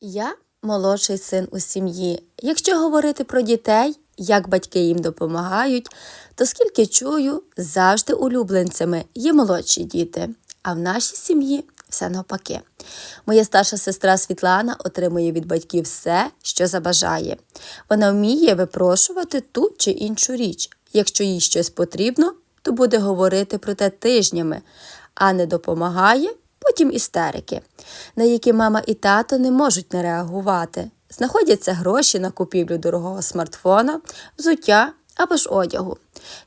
Я молодший син у сім'ї. Якщо говорити про дітей, як батьки їм допомагають, то скільки чую, завжди улюбленцями є молодші діти. А в нашій сім'ї все навпаки. Моя старша сестра Світлана отримує від батьків все, що забажає. Вона вміє випрошувати ту чи іншу річ. Якщо їй щось потрібно, то буде говорити про те тижнями, а не допомагає, потім істерики, на які мама і тато не можуть не реагувати. Знаходяться гроші на купівлю дорогого смартфона, взуття або ж одягу.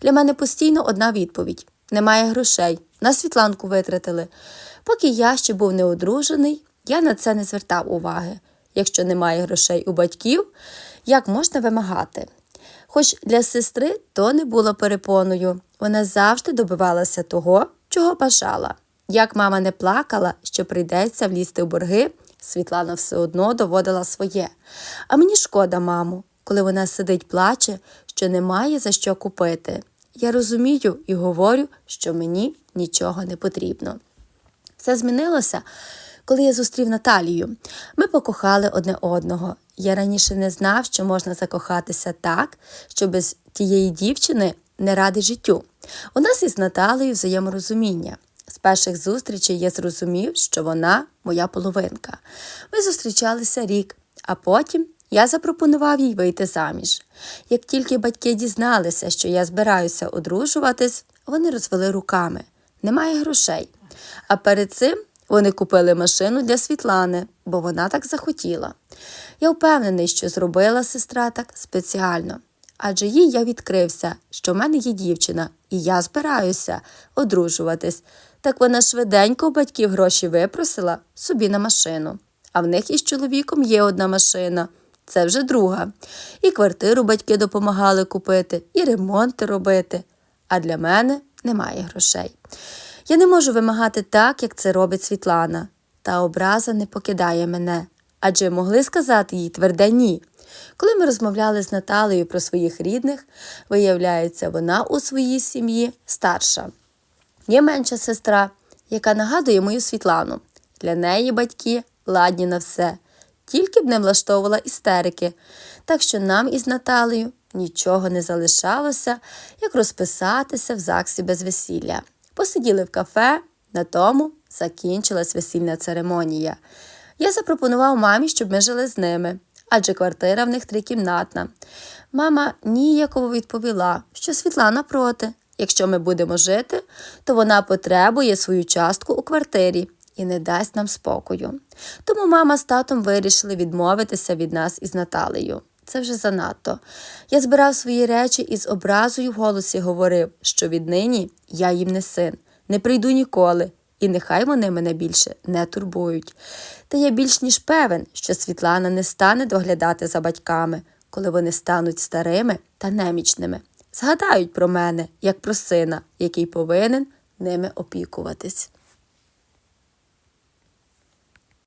Для мене постійно одна відповідь: немає грошей, на світланку витратили. Поки я ще був неодружений, я на це не звертав уваги. Якщо немає грошей у батьків, як можна вимагати? Хоч для сестри то не було перепоною, вона завжди добивалася того, чого бажала. Як мама не плакала, що прийдеться влізти в борги, Світлана все одно доводила своє. А мені шкода, маму, коли вона сидить плаче, що немає за що купити. Я розумію і говорю, що мені нічого не потрібно. Все змінилося, коли я зустрів Наталію. Ми покохали одне одного. Я раніше не знав, що можна закохатися так, що без тієї дівчини не ради життю. У нас із Наталею взаєморозуміння. З перших зустрічей я зрозумів, що вона моя половинка. Ми зустрічалися рік, а потім я запропонував їй вийти заміж. Як тільки батьки дізналися, що я збираюся одружуватись, вони розвели руками. Немає грошей. А перед цим вони купили машину для Світлани, бо вона так захотіла. Я впевнений, що зробила сестра так спеціально. Адже їй я відкрився, що в мене є дівчина, і я збираюся одружуватись. Так вона швиденько у батьків гроші випросила собі на машину. А в них із чоловіком є одна машина. Це вже друга. І квартиру батьки допомагали купити, і ремонти робити. А для мене немає грошей. Я не можу вимагати так, як це робить Світлана. Та образа не покидає мене. Адже могли сказати їй тверде ні. Коли ми розмовляли з Наталею про своїх рідних, виявляється, вона у своїй сім'ї старша. Є менша сестра, яка нагадує мою Світлану. Для неї батьки ладні на все, тільки б не влаштовувала істерики. Так що нам із Наталею нічого не залишалося, як розписатися в ЗАГСі без весілля. Посиділи в кафе, на тому закінчилась весільна церемонія. Я запропонував мамі, щоб ми жили з ними, адже квартира в них трикімнатна. Мама ніяково відповіла, що Світлана проти. Якщо ми будемо жити, то вона потребує свою частку у квартирі і не дасть нам спокою. Тому мама з татом вирішили відмовитися від нас із Наталею. Це вже занадто. Я збирав свої речі і з образою в голосі говорив, що віднині я їм не син, не прийду ніколи, і нехай вони мене більше не турбують. Та я більш ніж певен, що Світлана не стане доглядати за батьками, коли вони стануть старими та немічними. Згадають про мене, як про сина, який повинен ними опікуватись.